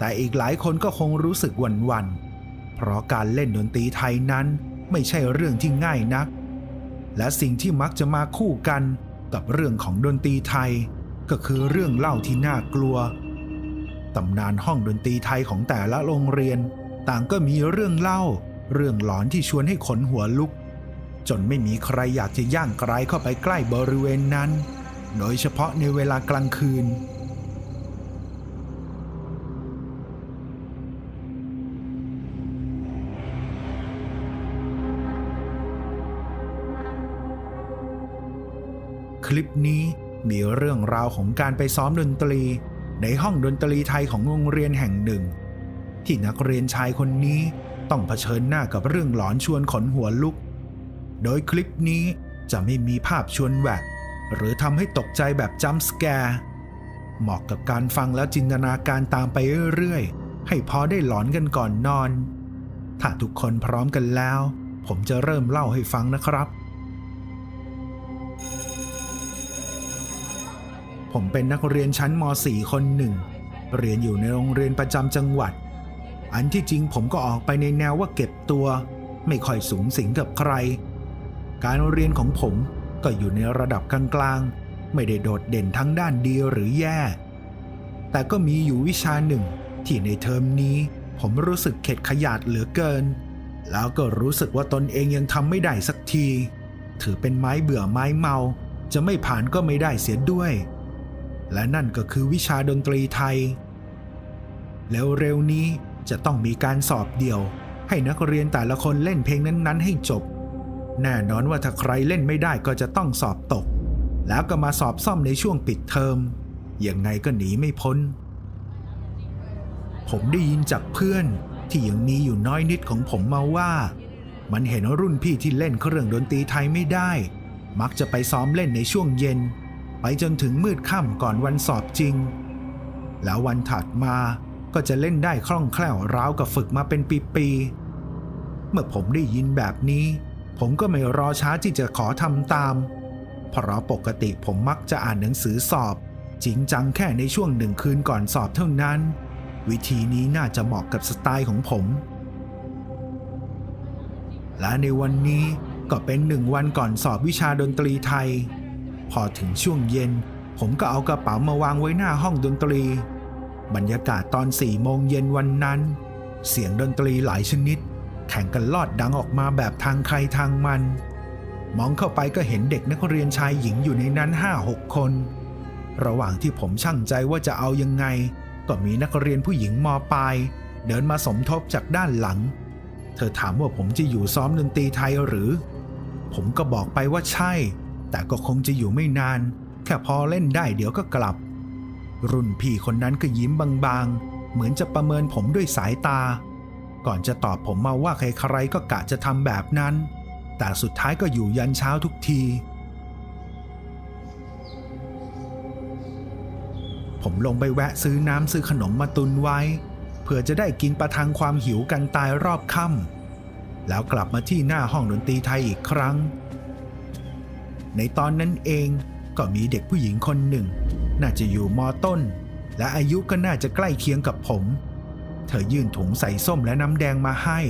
แต่อีกหลายคนก็คงรู้สึกหวันๆเพราะการเล่นดนตรีไทยนั้นไม่ใช่เรื่องที่ง่ายนัก และสิ่งที่มักจะมาคู่กันกับเรื่องของดนตรีไทย ก็คือเรื่องเล่าที่น่ากลัวตำนานห้องดนตรีไทยของแต่ละโรงเรียน ต่างก็มีเรื่องเล่า เรื่องหลอนที่ชวนให้ขนหัวลุก จนไม่มีใครอยากจะย่างไกลเข้าไปใกล้บริเวณนั้น โดยเฉพาะในเวลากลางคืน คลิปนี้มีเรื่องราวของการไปซ้อมดนตรี ในห้องดนตรีไทยของโรงเรียนแห่งหนึ่ง ที่นักเรียนชายคนนี้ต้องเผชิญหน้ากับเรื่องหลอนชวนขนหัวลุก โดยคลิปนี้จะไม่มีภาพชวนแหวกหรือทำให้ตกใจแบบจัมป์สแกร์เหมาะกับการฟังแล้วจินตนาการตามไปเรื่อยๆ ให้พอได้หลอนกันก่อนนอน ถ้าทุกคนพร้อมกันแล้ว ผมจะเริ่มเล่าให้ฟังนะครับ ผมเป็นนักเรียนชั้นม .4 คนหนึ่ง เรียนอยู่ในโรงเรียนประจำจังหวัด อันที่จริงผมก็ออกไปในแนวว่าเก็บตัว ไม่ค่อยสูงสิงกับใคร การเรียนของผมก็อยู่ในระดับกลางๆ ไม่ได้โดดเด่นทั้งด้านดีหรือแย่ แต่ก็มีอยู่วิชาหนึ่งที่ในเทอมนี้ ผมรู้สึกเข็ดขยาดเหลือเกิน แล้วก็รู้สึกว่าตนเองยังทำไม่ได้สักที ถือเป็นไม้เบื่อไม้เมา จะไม่ผ่านก็ไม่ได้เสียด้วย และนั่นก็คือวิชาดนตรีไทย แล้วเร็วนี้จะต้องมีการสอบเดี่ยว ให้นักเรียนแต่ละคนเล่นเพลงนั้นๆ ให้จบ แน่นอนว่าถ้าใครเล่นไม่ได้ก็จะต้องสอบตก แล้วก็มาสอบซ่อมในช่วงปิดเทอมยังไงก็หนีไม่พ้น ผมได้ยินจากเพื่อนที่ยังมีอยู่น้อยนิดของผมมาว่า มันเห็นรุ่นพี่ที่เล่นเครื่องดนตรีไทยไม่ได้ มักจะไปซ้อมเล่นในช่วงเย็น ไปจนถึงมืดค่ำก่อนวันสอบจริง แล้ววันถัดมาก็จะเล่นได้คล่องแคล่วราวกับฝึกมาเป็นปีๆ เมื่อผมได้ยินแบบนี้ ผมก็ไม่รอช้าที่จะขอทำตาม เพราะปกติผมมักจะอ่านหนังสือสอบ จริงจังแค่ในช่วงหนึ่งคืนก่อนสอบเท่านั้น วิธีนี้น่าจะเหมาะกับสไตล์ของผม และในวันนี้ก็เป็นหนึ่งวันก่อนสอบวิชาดนตรีไทย พอถึงช่วงเย็น ผมก็เอากระเป๋ามาวางไว้หน้าห้องดนตรี บรรยากาศตอนสี่โมงเย็นวันนั้น เสียงดนตรีหลายชนิด แข่งกันลอดดังออกมาแบบทางใครทางมัน มองเข้าไปก็เห็นเด็กนักเรียนชายหญิงอยู่ในนั้นห้าหกคน ระหว่างที่ผมช่างใจว่าจะเอายังไง ก็มีนักเรียนผู้หญิงมปลายเดินมาสมทบจากด้านหลัง เธอถามว่าผมจะอยู่ซ้อมดนตรีไทยหรือ ผมก็บอกไปว่าใช่ แต่ก็คงจะอยู่ไม่นาน แค่พอเล่นได้เดี๋ยวก็กลับ รุ่นพี่คนนั้นก็ยิ้มบางๆ เหมือนจะประเมินผมด้วยสายตา ก่อนจะตอบผมมาว่าใครๆก็กะจะทำแบบนั้น แต่สุดท้ายก็อยู่ยันเช้าทุกที ผมลงไปแวะซื้อน้ำซื้อขนมมาตุนไว้ เพื่อจะได้กินประทังความหิวกันตายรอบค่ำแล้วกลับมาที่หน้าห้องดนตรีไทยอีกครั้ง ในตอนนั้นเองก็มีเด็กผู้หญิงคนหนึ่ง น่าจะอยู่มอต้น และอายุก็น่าจะใกล้เคียงกับผม เธอยื่นถุงใส่ส้มและน้ำแดงมาให้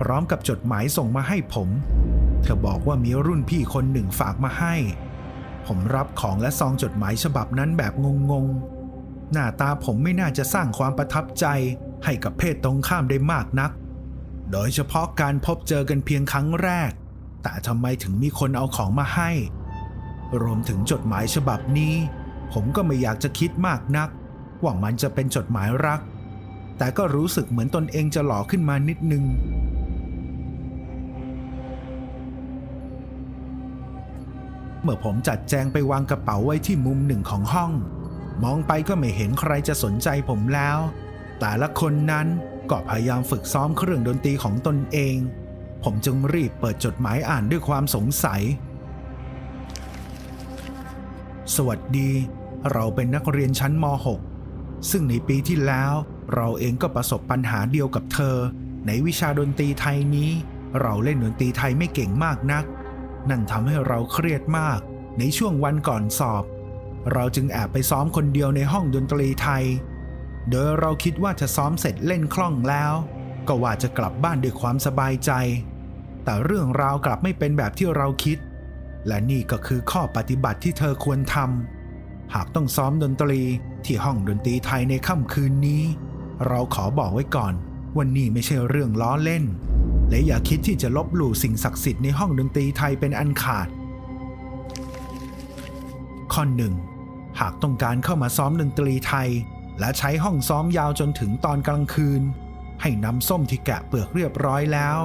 พร้อมกับจดหมายส่งมาให้ผม เธอบอกว่ามีรุ่นพี่คนหนึ่งฝากมาให้ ผมรับของและซองจดหมายฉบับนั้นแบบงงๆ หน้าตาผมไม่น่าจะสร้างความประทับใจให้กับเพศตรงข้ามได้มากนัก โดยเฉพาะการพบเจอกันเพียงครั้งแรก แต่ทำไมถึงมีคนเอาของมาให้ รวมถึงจดหมายฉบับนี้ ผมก็ไม่อยากจะคิดมากนัก ว่ามันจะเป็นจดหมายรัก แต่ก็รู้สึกเหมือนตนเองจะหล่อขึ้นมานิดนึง เมื่อผมจัดแจงไปวางกระเป๋าไว้ที่มุมหนึ่งของห้อง มองไปก็ไม่เห็นใครจะสนใจผมแล้ว แต่ละคนนั้นก็พยายามฝึกซ้อมเครื่องดนตรีของตนเอง ผมจึงรีบเปิดจดหมายอ่านด้วยความสงสัย สวัสดี เราเป็นนักเรียนชั้นม .6 ซึ่งในปีที่แล้วเราเองก็ประสบปัญหาเดียวกับเธอ ในวิชาดนตรีไทยนี้ เราเล่นดนตรีไทยไม่เก่งมากนัก นั่นทำให้เราเครียดมาก ในช่วงวันก่อนสอบ เราจึงแอบไปซ้อมคนเดียวในห้องดนตรีไทย โดยเราคิดว่าจะซ้อมเสร็จเล่นคล่องแล้ว ก็ว่าจะกลับบ้านด้วยความสบายใจ แต่เรื่องราวกลับไม่เป็นแบบที่เราคิด และนี่ก็คือข้อปฏิบัติที่เธอควรทำหากต้องซ้อมดนตรีที่ห้องดนตรีไทยในค่ำคืนนี้ เราขอบอกไว้ก่อนวันนี้ไม่ใช่เรื่องล้อเล่น และอย่าคิดที่จะลบหลู่สิ่งศักดิ์สิทธิ์ในห้องดนตรีไทยเป็นอันขาด ข้อหนึ่งหากต้องการเข้ามาซ้อมดนตรีไทย และใช้ห้องซ้อมยาวจนถึงตอนกลางคืน ให้นำส้มที่แกะเปลือกเรียบร้อยแล้ว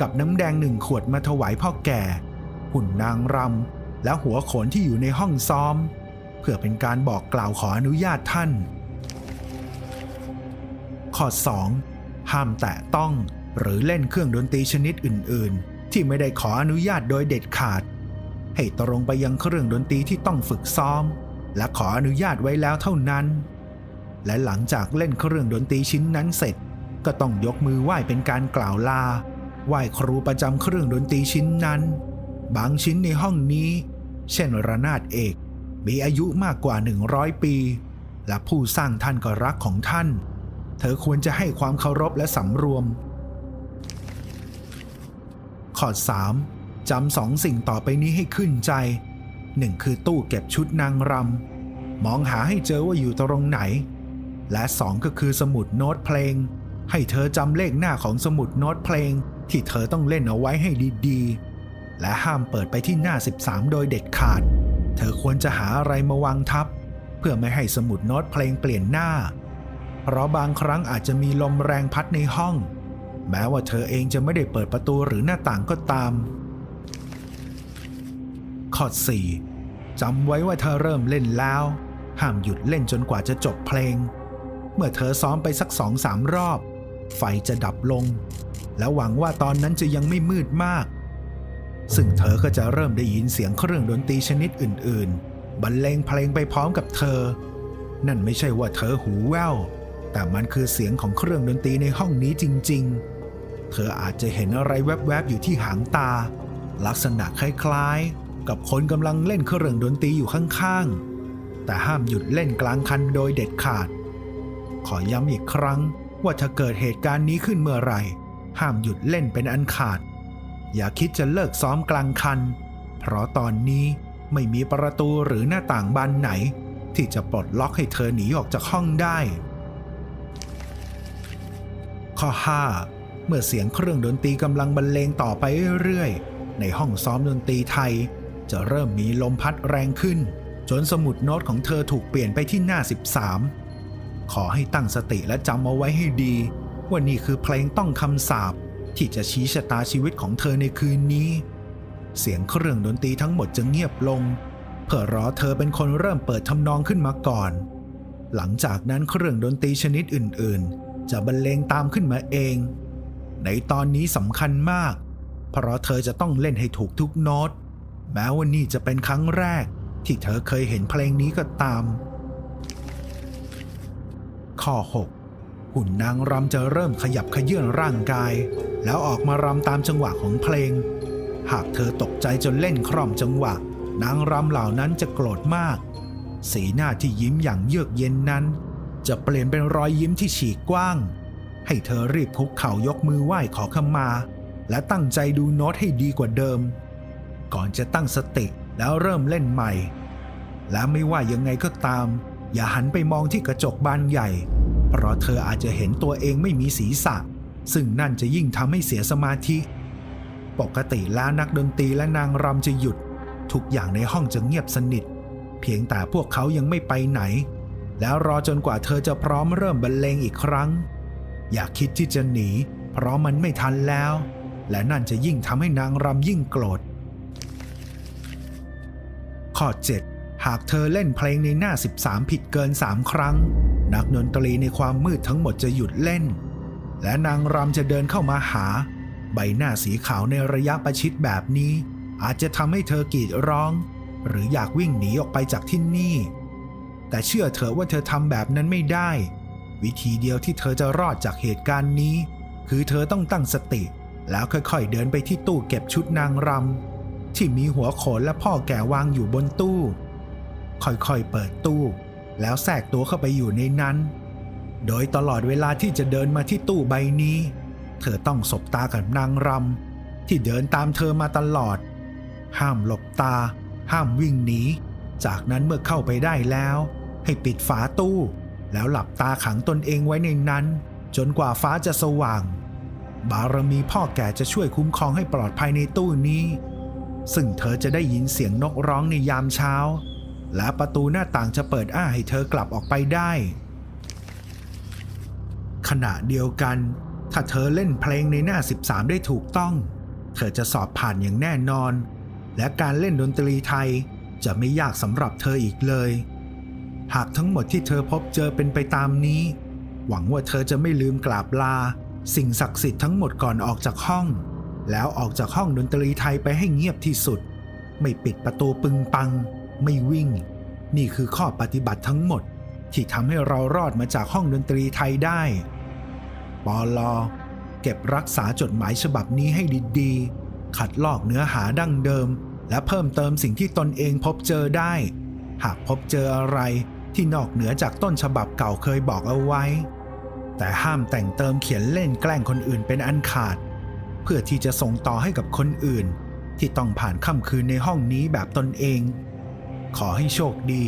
กับน้ำแดงหนึ่งขวดมาถวายพ่อแก่ หุ่นนางรำและหัวโขนที่อยู่ในห้องซ้อม เพื่อเป็นการบอกกล่าวขออนุญาตท่าน ข้อ 2. ห้ามแตะต้องหรือเล่นเครื่องดนตรีชนิดอื่น ๆ ที่ไม่ได้ขออนุญาตโดยเด็ดขาด ให้ตรงไปยังเครื่องดนตรีที่ต้องฝึกซ้อม และขออนุญาตไว้แล้วเท่านั้น และหลังจากเล่นเครื่องดนตรีชิ้นนั้นเสร็จ ก็ต้องยกมือไหว้เป็นการกล่าวลา ไหว้ครูประจำเครื่องดนตรีชิ้นนั้น บางชิ้นในห้องนี้ เช่นระนาดเอก มีอายุมากกว่า 100 ปี และผู้สร้างท่านก็รักของท่าน เธอควรจะให้ความเคารพและสำรวม ข้อ 3. จำสองสิ่งต่อไปนี้ให้ขึ้นใจ 1. คือตู้เก็บชุดนางรำมองหาให้เจอว่าอยู่ตรงไหน และ2ก็คือสมุดโน้ตเพลง ให้เธอจำเลขหน้าของสมุดโน้ตเพลง ที่เธอต้องเล่นเอาไว้ให้ดีๆ และห้ามเปิดไปที่หน้า 13 โดยเด็ดขาด เธอควรจะหาอะไรมาวางทับ เพื่อไม่ให้สมุดโน้ตเพลงเปลี่ยนหน้า เพราะบางครั้งอาจจะมีลมแรงพัดในห้อง แม้ว่าเธอเองจะไม่ได้เปิดประตูหรือหน้าต่างก็ตาม ข้อ 4. จำไว้ว่าเธอเริ่มเล่นแล้ว ห้ามหยุดเล่นจนกว่าจะจบเพลง เมื่อเธอซ้อมไปสักสองสามรอบ ไฟจะดับลง และหวังว่าตอนนั้นจะยังไม่มืดมาก ซึ่งเธอก็จะเริ่มได้ยินเสียงเครื่องดนตรีชนิดอื่น ๆ บรรเลงเพลงไปพร้อมกับเธอ นั่นไม่ใช่ว่าเธอหูแว่วแต่มันคือเสียงของเครื่องดนตรีในห้องนี้จริง ๆ เธออาจจะเห็นอะไรแวบๆอยู่ที่หางตา ลักษณะคล้ายๆ กับคนกำลังเล่นเครื่องดนตรีอยู่ข้างๆ แต่ห้ามหยุดเล่นกลางคันโดยเด็ดขาด ขอย้ำอีกครั้ง ว่าถ้าเกิดเหตุการณ์นี้ขึ้นเมื่อไหร่ ห้ามหยุดเล่นเป็นอันขาด อย่าคิดจะเลิกซ้อมกลางคัน เพราะตอนนี้ไม่มีประตูหรือหน้าต่างบานไหน ที่จะปลดล็อกให้เธอหนีออกจากห้องได้ ข้อ 5 เมื่อเสียงเครื่องดนตรีกำลังบรรเลงต่อไปเรื่อยๆ ในห้องซ้อมดนตรีไทย จะเริ่มมีลมพัดแรงขึ้น จนสมุดโน้ตของเธอถูกเปลี่ยนไปที่หน้า 13 ขอให้ตั้งสติและจำเอาไว้ให้ดี ว่านี่คือเพลงต้องคำสาปที่จะชี้ชะตาชีวิตของเธอในคืนนี้ เสียงเครื่องดนตรีทั้งหมดจะเงียบลง เพื่อรอเธอเป็นคนเริ่มเปิดทำนองขึ้นมาก่อน หลังจากนั้นเครื่องดนตรีชนิดอื่น ๆ จะบรรเลงตามขึ้นมาเอง ในตอนนี้สำคัญมาก เพราะเธอจะต้องเล่นให้ถูกทุกโน้ต แม้ว่านี่จะเป็นครั้งแรก ที่เธอเคยเห็นเพลงนี้ก็ตาม ข้อ 6 หุ่นนางรำจะเริ่มขยับขยื่นร่างกาย แล้วออกมารำตามจังหวะของเพลง หากเธอตกใจจนเล่นคร่อมจังหวะ นางรำเหล่านั้นจะโกรธมาก สีหน้าที่ยิ้มอย่างเยือกเย็นนั้น จะเปลี่ยนเป็นรอยยิ้มที่ฉีกกว้าง ให้เธอรีบคุกเข่ายกมือไหว้ขอขมา และตั้งใจดูโน้ตให้ดีกว่าเดิม ก่อนจะตั้งสติแล้วเริ่มเล่นใหม่ และไม่ว่ายังไงก็ตาม อย่าหันไปมองที่กระจกบานใหญ่ เพราะเธออาจจะเห็นตัวเองไม่มีศีรษะ ซึ่งนั่นจะยิ่งทำให้เสียสมาธิ ปกติแล้วนักดนตรีและนางรำจะหยุด ทุกอย่างในห้องจะเงียบสนิท เพียงแต่พวกเขายังไม่ไปไหน แล้วรอจนกว่าเธอจะพร้อมเริ่มบรรเลงอีกครั้ง อย่าคิดที่จะหนี เพราะมันไม่ทันแล้ว และนั่นจะยิ่งทำให้นางรำยิ่งโกรธข้อ 7 หากเธอเล่นเพลงในหน้า 13 ผิดเกิน 3 ครั้ง นักดนตรีในความมืดทั้งหมดจะหยุดเล่น และนางรำจะเดินเข้ามาหา ใบหน้าสีขาวในระยะประชิดแบบนี้ อาจจะทำให้เธอกรีดร้อง หรืออยากวิ่งหนีออกไปจากที่นี่ แต่เชื่อเถอะว่าเธอทำแบบนั้นไม่ได้ วิธีเดียวที่เธอจะรอดจากเหตุการณ์นี้ คือเธอต้องตั้งสติ แล้วค่อยๆ เดินไปที่ตู้เก็บชุดนางรำที่มีหัวโขนและพ่อแก่วางอยู่บนตู้ ค่อยๆเปิดตู้ แล้วแทรกตัวเข้าไปอยู่ในนั้น โดยตลอดเวลาที่จะเดินมาที่ตู้ใบนี้ เธอต้องสบตากับนางรำที่เดินตามเธอมาตลอด ห้ามหลบตา ห้ามวิ่งหนี จากนั้นเมื่อเข้าไปได้แล้ว ให้ปิดฝาตู้ แล้วหลับตาขังตนเองไว้ในนั้น จนกว่าฟ้าจะสว่าง บารมีพ่อแก่จะช่วยคุ้มครองให้ปลอดภัยในตู้นี้ ซึ่งเธอจะได้ยินเสียงนกร้องในยามเช้า และประตูหน้าต่างจะเปิดอ้าให้เธอกลับออกไปได้ ขณะเดียวกัน ถ้าเธอเล่นเพลงในหน้า 13 ได้ถูกต้อง เธอจะสอบผ่านอย่างแน่นอน และการเล่นดนตรีไทยจะไม่ยากสำหรับเธออีกเลย หากทั้งหมดที่เธอพบเจอเป็นไปตามนี้ หวังว่าเธอจะไม่ลืมกราบลา สิ่งศักดิ์สิทธิ์ทั้งหมดก่อนออกจากห้อง แล้วออกจากห้องดนตรีไทยไปให้เงียบที่สุด ไม่ปิดประตูปึงปัง ไม่วิ่ง นี่คือข้อปฏิบัติทั้งหมด ที่ทำให้เรารอดมาจากห้องดนตรีไทยได้ ปอลอเก็บรักษาจดหมายฉบับนี้ให้ดีๆ ขัดลอกเนื้อหาดั้งเดิม และเพิ่มเติมสิ่งที่ตนเองพบเจอได้ หากพบเจออะไรที่นอกเหนือจากต้นฉบับเก่าเคยบอกเอาไว้ แต่ห้ามแต่งเติมเขียนเล่นแกล้งคนอื่นเป็นอันขาด เพื่อที่จะส่งต่อให้กับคนอื่น ที่ต้องผ่านค่ำคืนในห้องนี้แบบตนเอง ขอให้โชคดี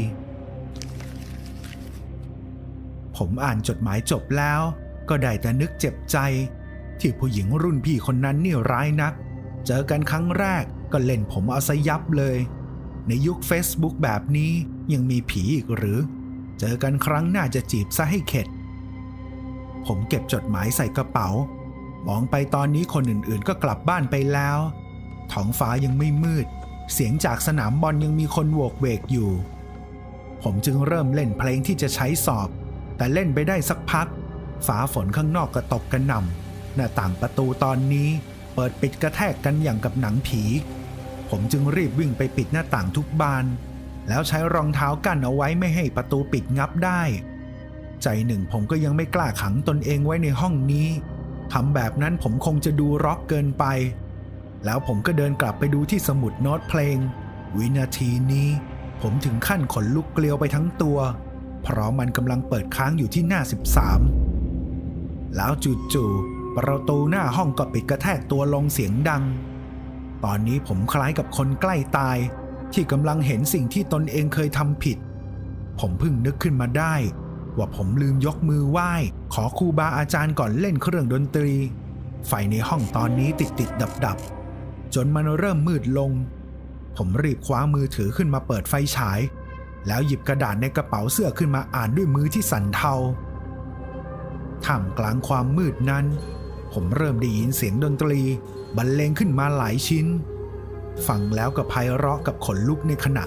ผมอ่านจดหมายจบแล้ว ก็ได้แต่นึกเจ็บใจ ที่ผู้หญิงรุ่นพี่คนนั้นนี่ร้ายนัก เจอกันครั้งแรกก็เล่นผมเอาซะยับเลย ในยุค Facebook แบบนี้ยังมีผีอีกหรือ เจอกันครั้งหน้าจะจีบซะให้เข็ด ผมเก็บจดหมายใส่กระเป๋า มองไปตอนนี้คนอื่นๆก็กลับบ้านไปแล้ว ท้องฟ้ายังไม่มืด เสียงจากสนามบอลยังมีคนโวกเวกอยู่ ผมจึงเริ่มเล่นเพลงที่จะใช้สอบ แต่เล่นไปได้สักพักฟ้าฝนข้างนอกก็ตกกระหน่ำหน้าต่างประตูตอนนี้เปิดปิดกระแทกกันอย่างกับหนังผี ผมจึงรีบวิ่งไปปิดหน้าต่างทุกบาน แล้วใช้รองเท้ากั้นเอาไว้ไม่ให้ประตูปิดงับได้ ใจหนึ่งผมก็ยังไม่กล้าขังตนเองไว้ในห้องนี้ทำแบบนั้นผมคงจะดูร็อกเกินไป แล้วผมก็เดินกลับไปดูที่สมุดโน้ตเพลง วินาทีนี้ ผมถึงขั้นขนลุกเกลียวไปทั้งตัว เพราะมันกำลังเปิดค้างอยู่ที่หน้า 13 แล้วจู่ๆประตูหน้าห้องก็ปิดกระแทกตัวลงเสียงดัง ตอนนี้ผมคล้ายกับคนใกล้ตาย ที่กำลังเห็นสิ่งที่ตนเองเคยทำผิด ผมเพิ่งนึกขึ้นมาได้ ว่าผมลืมยกมือไหว้ ขอครูบาอาจารย์ก่อนเล่นเครื่องดนตรี ไฟในห้องตอนนี้ติดติดดับดับ จนมันเริ่มมืดลง ผมรีบคว้ามือถือขึ้นมาเปิดไฟฉาย แล้วหยิบกระดาษในกระเป๋าเสื้อขึ้นมาอ่านด้วยมือที่สั่นเทาท่ามกลางความมืดนั้น ผมเริ่มได้ยินเสียงดนตรี บรรเลงขึ้นมาหลายชิ้น ฟังแล้วก็ไพเราะกับขนลุกในขณะ